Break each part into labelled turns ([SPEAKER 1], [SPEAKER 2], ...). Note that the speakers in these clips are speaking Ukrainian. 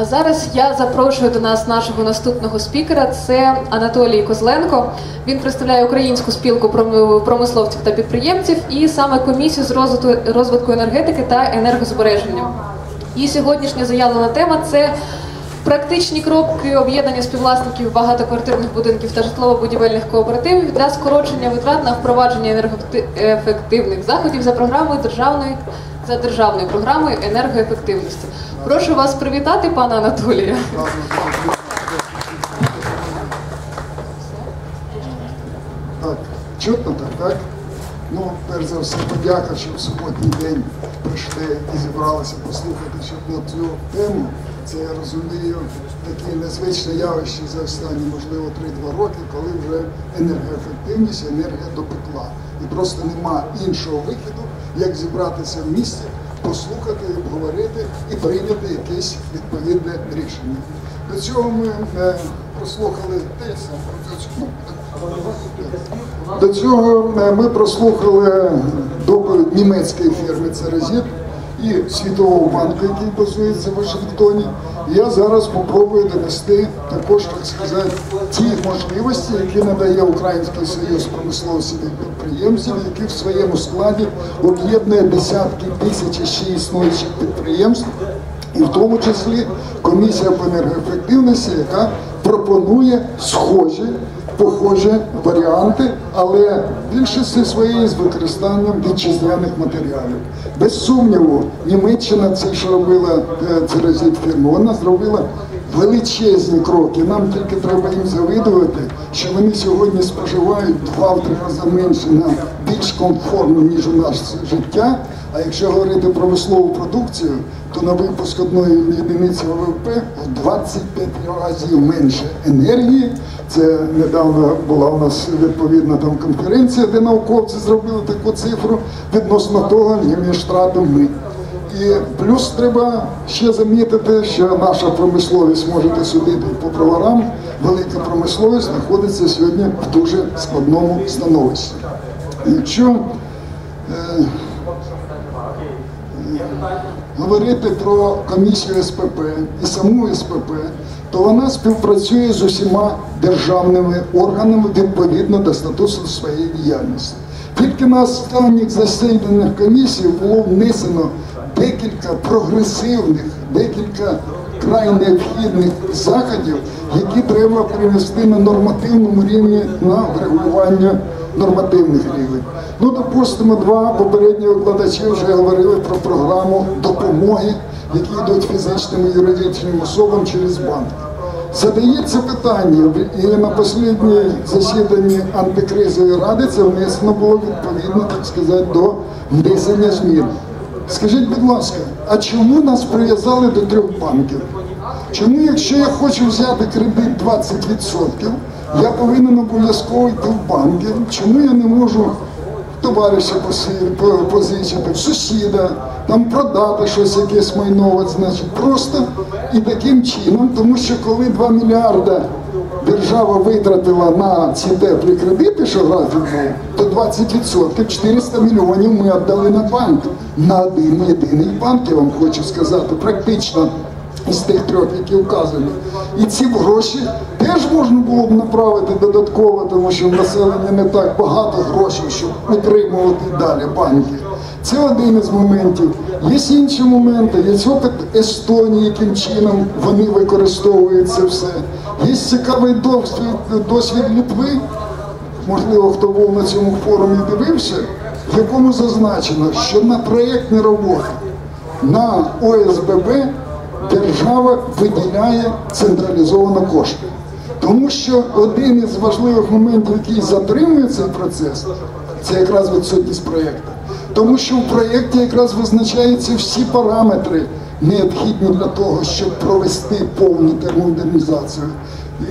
[SPEAKER 1] А зараз я запрошую до нас нашого наступного спікера. Це Анатолій Козленко. Він представляє українську спілку пром- промисловців та підприємців і саме комісію з розвитку енергетики та енергозбереження. І сьогоднішня заявлена тема це практичні кроки об'єднання співвласників багатоквартирних будинків та житлово-будівельних кооперативів для скорочення витрат на впровадження енергоефективних заходів за програмою державної за державною програмою енергоефективності. Прошу вас привітати, пана Анатолія.
[SPEAKER 2] Так, чутно так, так? Ну, перш за все, подяка, що в суботній день прийшли і зібралися послухати щоб на цю тему. Це я розумію таке незвичне явище за останні, можливо, 3-2 роки, коли вже енергоефективність, енергія допекла. І просто нема іншого виходу, як зібратися в місті, послухати, обговорити і прийняти якесь відповідне рішення. До цього ми е, прослухали те. До цього е, ми прослухали доповідь німецької фірми Церезіт і Світового банку, який базується в Вашингтоні. Я зараз спробую донести також, так сказати, ті можливості, які надає Український союз промисловців і підприємців, які в своєму складі об'єднує десятки тисяч ще існуючих підприємств, і в тому числі комісія по енергоефективності, яка пропонує схожі похожі варіанти, але більшості своєї з використанням вітчизняних матеріалів. Без сумніву, Німеччина це що робила Церезіт фірма, вона зробила величезні кроки. Нам тільки треба їм завидувати, що вони сьогодні споживають два-три рази менше на більш комфортно, ніж у нас життя. А якщо говорити про промислову продукцію, то на випуск одної єдиниці ВВП в 25 разів менше енергії. Це недавно була у нас відповідна там конференція, де науковці зробили таку цифру відносно того, якими штратом ми. І плюс треба ще замітити, що наша промисловість можете судити по броварам, велика промисловість знаходиться сьогодні в дуже складному становищі. Якщо е, говорити про комісію СПП і саму СПП, то вона співпрацює з усіма державними органами відповідно до статусу своєї діяльності. Тільки на останніх засіданнях комісії було внесено декілька прогресивних, декілька край необхідних заходів, які треба привести на нормативному рівні на регулювання нормативних рівень. Ну, допустимо, два попередні викладачі вже говорили про програму допомоги, які йдуть фізичним і юридичним особам через банк. Задається питання, і на останній засіданні антикризової ради це внесено було відповідно, так сказати, до внесення змін. Скажіть, будь ласка, а чому нас прив'язали до трьох банків? Чому, якщо я хочу взяти кредит 20%, я повинен обов'язково йти в банки? Чому я не можу товариша позичити, сусіда, там продати щось якесь майнове, значить, просто і таким чином, тому що коли 2 мільярда держава витратила на ці теплі кредити, що графік був, то 20%, 400 мільйонів ми віддали на банк. На один єдиний банк, я вам хочу сказати, практично із тих трьох, які вказані. І ці гроші теж можна було б направити додатково, тому що в населення не так багато грошей, щоб утримувати далі банки. Це один із моментів. Є інші моменти, є опит Естонії, яким чином вони використовують це все. Є цікавий досвід, досвід Літви, можливо, хто був на цьому форумі дивився, в якому зазначено, що на проєктні роботи на ОСББ держава виділяє централізовано кошти. Тому що один із важливих моментів, який затримує цей процес, це якраз відсутність проєкту. Тому що в проєкті якраз визначаються всі параметри, необхідні для того, щоб провести повну термомодернізацію.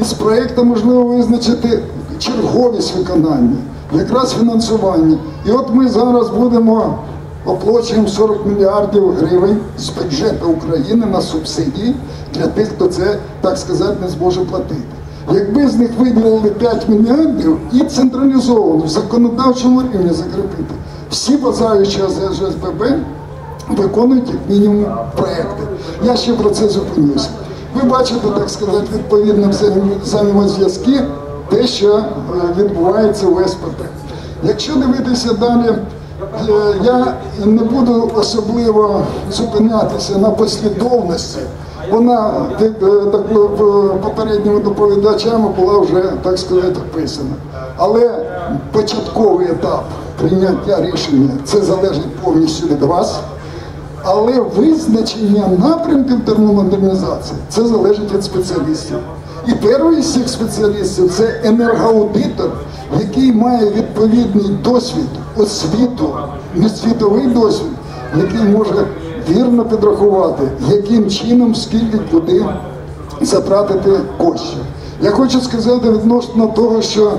[SPEAKER 2] І з проєкту можливо визначити черговість виконання, якраз фінансування. І от ми зараз будемо оплачуємо 40 мільярдів гривень з бюджету України на субсидії для тих, хто це, так сказати, не зможе платити. Якби з них виділили 5 мільярдів і централізовано в законодавчому рівні закріпити, всі базаючі ОСББ виконують як мінімум проекти. Я ще про це зупинюся. ви бачите, так сказати, відповідно взаєм- взаємозв'язки, те, що е, відбувається в СПП. Якщо дивитися далі, я не буду особливо зупинятися на послідовності. Вона е, так, е, попередніми доповідачами була вже, так сказати, описана. Але початковий етап прийняття рішення це залежить повністю від вас. Але визначення напрямків термомодернізації це залежить від спеціалістів. І перший з цих спеціалістів це енергоаудитор, який має відповідний досвід, освіту, не світовий досвід, який може вірно підрахувати, яким чином, скільки куди затратити коштів. Я хочу сказати відносно того, що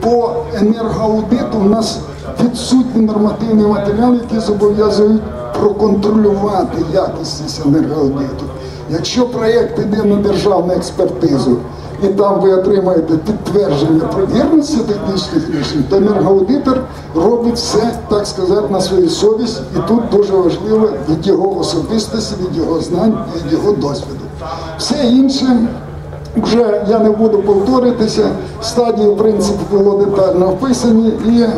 [SPEAKER 2] по енергоаудиту у нас відсутні нормативні матеріали, які зобов'язують проконтролювати якісність енергоаудиту. Якщо проєкт йде на державну експертизу і там ви отримаєте підтвердження про вірності технічних рішень, то енергоаудитор робить все, так сказати, на свою совість, і тут дуже важливо від його особистості, від його знань, від його досвіду. Все інше вже я не буду повторитися, стадії в принципі було детально описані і е,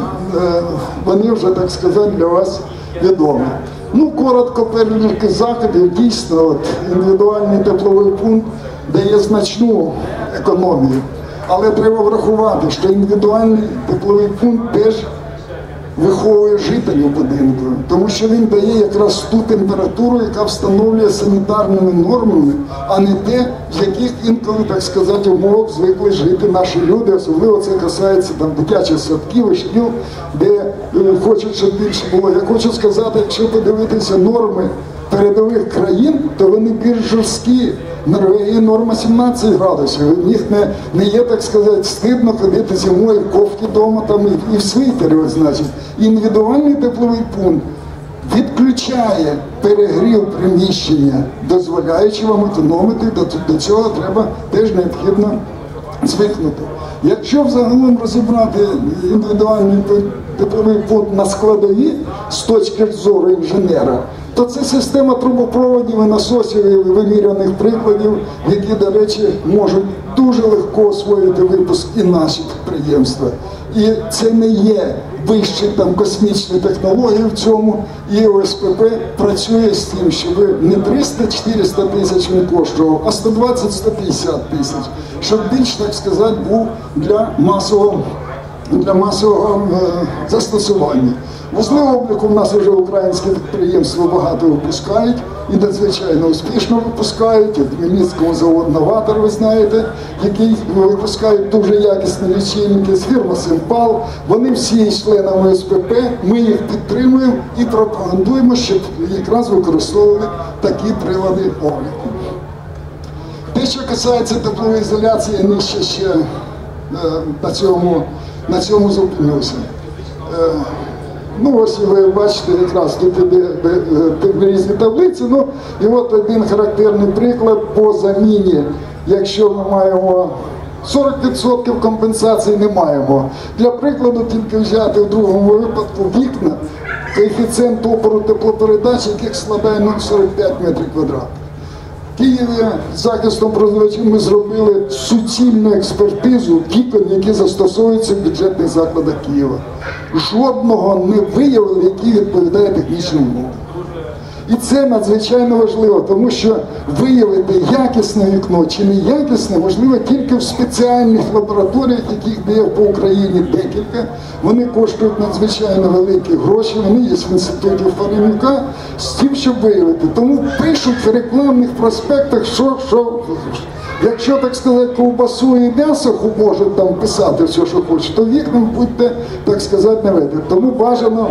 [SPEAKER 2] вони вже, так сказати, для вас відомі. Ну, коротко перелік заходів, дійсно, от, індивідуальний тепловий пункт дає значну економію. Але треба врахувати, що індивідуальний тепловий пункт теж виховує жителів будинку, тому що він дає якраз ту температуру, яка встановлює санітарними нормами, а не те, в яких інколи, так сказати, умовах звикли жити наші люди. Особливо це касається там дитячих садків і шкіл, де е, хочуть, щоб більше було. Я хочу сказати, якщо подивитися норми передових країн, то вони більш жорсткі. В Норвегії норма 17 градусів. В не, не є, так сказати, стидно ходити зимою в кофті вдома там і, і в свитері, от, значить. Індивідуальний тепловий пункт відключає перегрів приміщення, дозволяючи вам економити, до, до цього треба теж необхідно звикнути. Якщо взагалом розібрати індивідуальний тепловий пункт на складові з точки зору інженера, то це система трубопроводів і насосів і виміряних прикладів, які, до речі, можуть дуже легко освоїти випуск і наші підприємства. І це не є вищі там космічні технології в цьому. І ОСПП працює з тим, щоб не 300-400 тисяч він коштував, а 120-150 тисяч, щоб більш, так сказати, був для масового для масового е, застосування. Вузли обліку в нас вже українські підприємства багато випускають і надзвичайно успішно випускають. От Хмельницькому завод «Новатор», ви знаєте, який випускають дуже якісні лічильники з фірми «Симпал». Вони всі є членами СПП, ми їх підтримуємо і пропагандуємо, щоб якраз використовували такі прилади обліку. Те, що касається теплової ізоляції, нижче ще е, на цьому, на цьому зупинюся. Е, Ну, ось ви бачите, якраз тут іде е, е, різні таблиці. Ну, і от один характерний приклад по заміні. Якщо ми маємо 40% компенсації не маємо. Для прикладу, тільки взяти в другому випадку вікна, коефіцієнт опору теплопередач, яких складає 0,45 метрів квадратних. Києві захистом прозрачів ми зробили суцільну експертизу вікон, які застосовуються в бюджетних закладах Києва. Жодного не виявили, який відповідає технічним умовам. І це надзвичайно важливо, тому що виявити якісне вікно чи неякісне можливо тільки в спеціальних лабораторіях, яких є по Україні декілька. Вони коштують надзвичайно великі гроші. Вони є в інституті Фаренюка з тим, щоб виявити. Тому пишуть в рекламних проспектах, що, що якщо так сказати, ковбасу і м'ясо можуть там писати все, що хочуть, то вікнам будьте, так сказати, не ведете. Тому бажано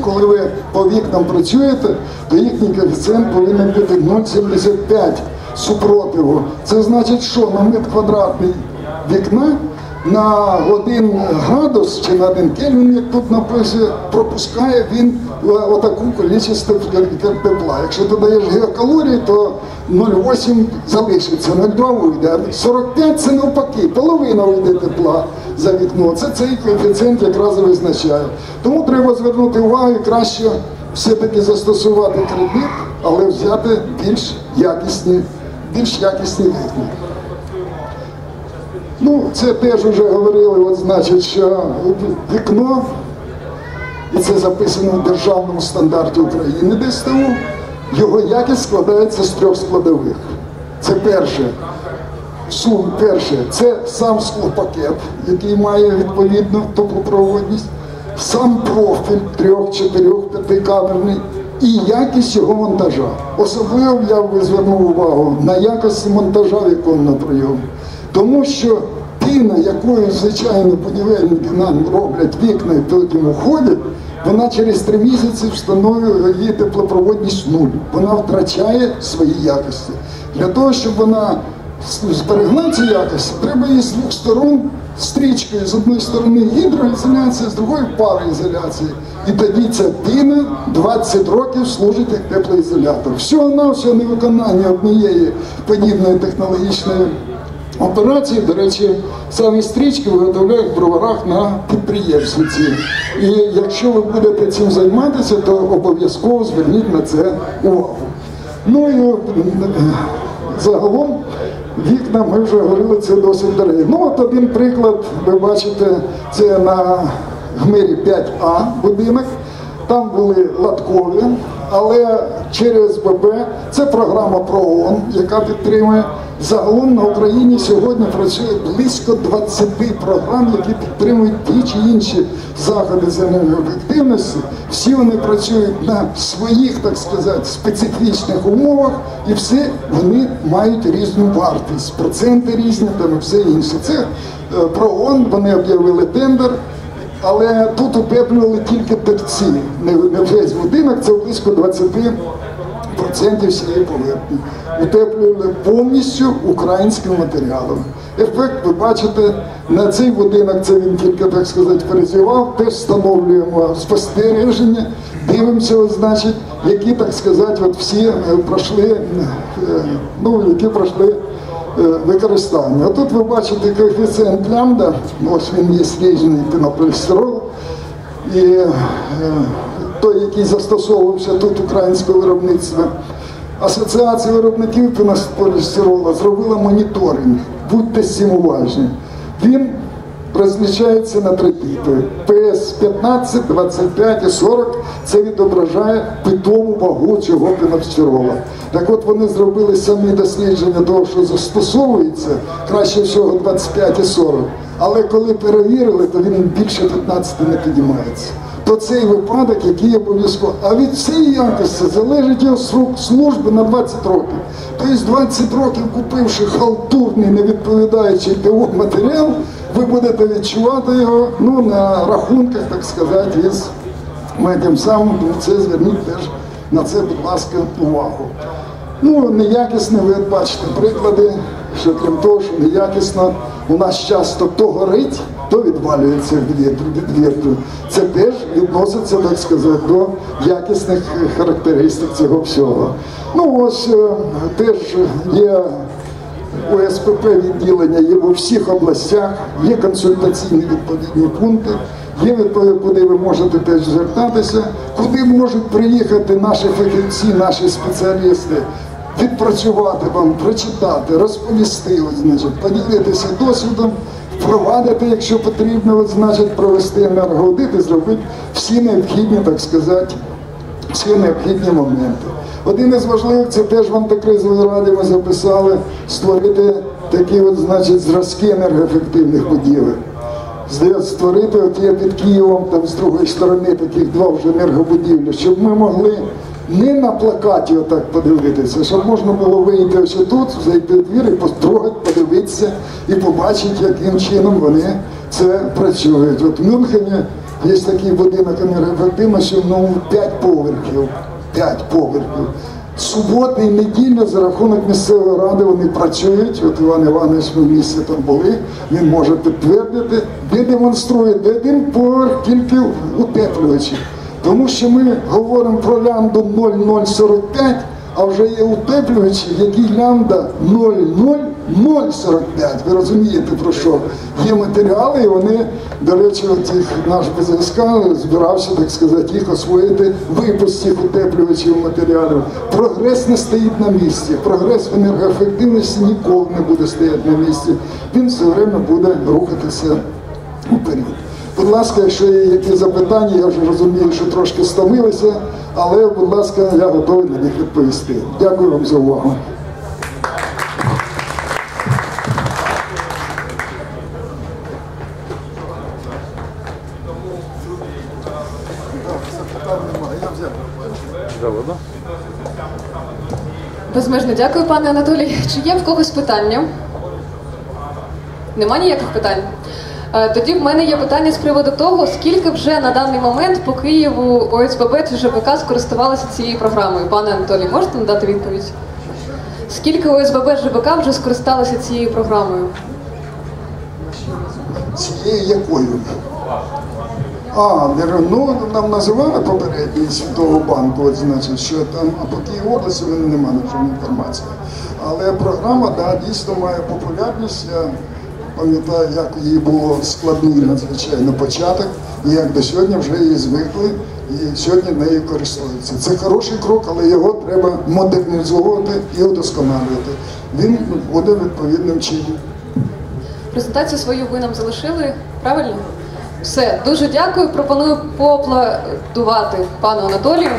[SPEAKER 2] коли ви по вікнам працюєте, то їхній коефіцієнт повинен бути 0,75 супротиву. Це значить, що на метр квадратний вікна на 1 градус чи на 1 кельвін, як тут написано, пропускає він е, отаку кількість тепла. Якщо ти даєш геокалорії, то 0,8 залишиться, 0,2 вийде. А 45 це навпаки, половина вийде тепла за вікно. Це цей коефіцієнт якраз і визначає. Тому треба звернути увагу і краще все-таки застосувати кредит, але взяти більш якісні більш якісні вікна. Ну, це теж вже говорили, от значить, що вікно, і це записано в державному стандарті України ДСТУ, його якість складається з трьох складових. Це перше, сум, перше, це сам склопакет, який має відповідну теплопроводність, сам профіль трьох, чотирьох, п'ятикамерний і якість його монтажа. Особливо я би звернув увагу на якості монтажа віконного прийому. Тому що піна, якою звичайно будівельники нам роблять вікна і потім уходять, вона через три місяці встановлює її теплопроводність нуль. Вона втрачає свої якості. Для того, щоб вона зберегла ці якості, треба її з двох сторон стрічкою. З одної сторони гідроізоляція, з другої пароізоляція. І тоді ця піна 20 років служить як теплоізолятор. Всього на всього невиконання однієї подібної технологічної операції, до речі, самі стрічки виготовляють в броварах на підприємстві. І якщо ви будете цим займатися, то обов'язково зверніть на це увагу. Ну і загалом вікна, ми вже говорили, це досить дорогі. Ну от один приклад, ви бачите, це на Гмирі 5А будинок. Там були латкові, але через ББ це програма ПРООН, яка підтримує. Загалом на Україні сьогодні працює близько 20 програм, які підтримують ті чи інші заходи з енергоефективності. Всі вони працюють на своїх, так сказати, специфічних умовах, і всі вони мають різну вартість, проценти різні там і все інше. Це е, ПРООН, вони об'явили тендер. Але тут утеплювали тільки торці, не, весь будинок, це близько 20% всієї поверхні. Утеплювали повністю українським матеріалом. Ефект ви бачите, на цей будинок це він тільки, так сказати, перезівав, теж встановлюємо спостереження, дивимося, значить, які, так сказати, от всі е, пройшли, е, ну, які пройшли використання. Тут ви бачите коефіцієнт лямбда, ось він є сріжений пінополістирол, і е, той, який застосовувався тут українського виробництва. Асоціація виробників пінополістирола зробила моніторинг. Будьте з цим уважні. Він розлічається на три типи. ПС 15, 25 і 40 це відображає питому вагу цього пінополістирола. Так от вони зробили самі дослідження того, що застосовується, краще всього 25 і 40. Але коли перевірили, то він більше 15 не підіймається. То цей випадок, який обов'язково. А від цієї якості залежить його срок служби на 20 років. Тобто 20 років купивши халтурний, не відповідаючий ТО матеріал, ви будете відчувати його ну, на рахунках, так сказати, із ми самим тому це зверніть теж на це, будь ласка, увагу. Ну, неякісне, ви бачите приклади, що крім того, що неякісно, у нас часто то горить, то відвалюється від вітру. Це теж відноситься, так сказати, до якісних характеристик цього всього. Ну ось е, теж є ОСПП відділення є у всіх областях, є консультаційні відповідні пункти, є відповідь, куди ви можете теж звертатися, куди можуть приїхати наші фахівці, наші спеціалісти, відпрацювати вам, прочитати, розповісти, значить, поділитися досвідом, впровадити, якщо потрібно, от, значить, провести енергоаудит і зробити всі необхідні, так сказати, всі необхідні моменти. Один із важливих це теж в антикризовій раді ми записали створити такі от, значить, зразки енергоефективних будівель. Створити от є під Києвом, там з другої сторони таких два вже енергобудівлі, щоб ми могли не на плакаті отак подивитися, щоб можна було вийти ось тут, зайти в двір і потрогати, подивитися і побачити, яким чином вони це працюють. От в Мюнхені є такий будинок енергоефективності, ну 5 поверхів. 5 поверхів. Суботи і неділя за рахунок місцевої ради вони працюють. От Іван Іванович ми в місті там були, він може підтвердити. де демонструють один поверх тільки утеплювачі. Тому що ми говоримо про лянду 0,045, А вже є утеплювачі, які лямбда 0,0045. Ви розумієте про що? Є матеріали, і вони, до речі, їх наш БЗСК збирався, так сказати, їх освоїти випуск цих утеплювачів матеріалів. Прогрес не стоїть на місці. Прогрес в енергоефективності ніколи не буде стояти на місці. Він все время буде рухатися вперед. Будь ласка, якщо є якісь запитання, я вже розумію, що трошки стомилися, але, будь ласка, я готовий на них відповісти. Дякую вам за увагу.
[SPEAKER 1] Безмежно дякую, пане Анатолій. Чи є в когось питання? Нема ніяких питань? Е, Тоді в мене є питання з приводу того, скільки вже на даний момент по Києву ОСББ чи ЖБК скористувалися цією програмою. Пане Анатолій, можете надати відповідь? Скільки ОСББ ЖБК вже скористалися цією програмою?
[SPEAKER 2] Цією якою? А, ну нам називали попередній Світового банку, от, значить, що там, а по Київ області немає на інформації. Але програма да, дійсно має популярність. Пам'ятаю, як їй було складний надзвичайно початок, і як до сьогодні вже її звикли, і сьогодні нею користуються. Це хороший крок, але його треба модернізовувати і удосконалювати. Він буде відповідним чином.
[SPEAKER 1] Презентацію свою ви нам залишили, правильно? Все, дуже дякую. Пропоную поаплодувати пану Анатолію.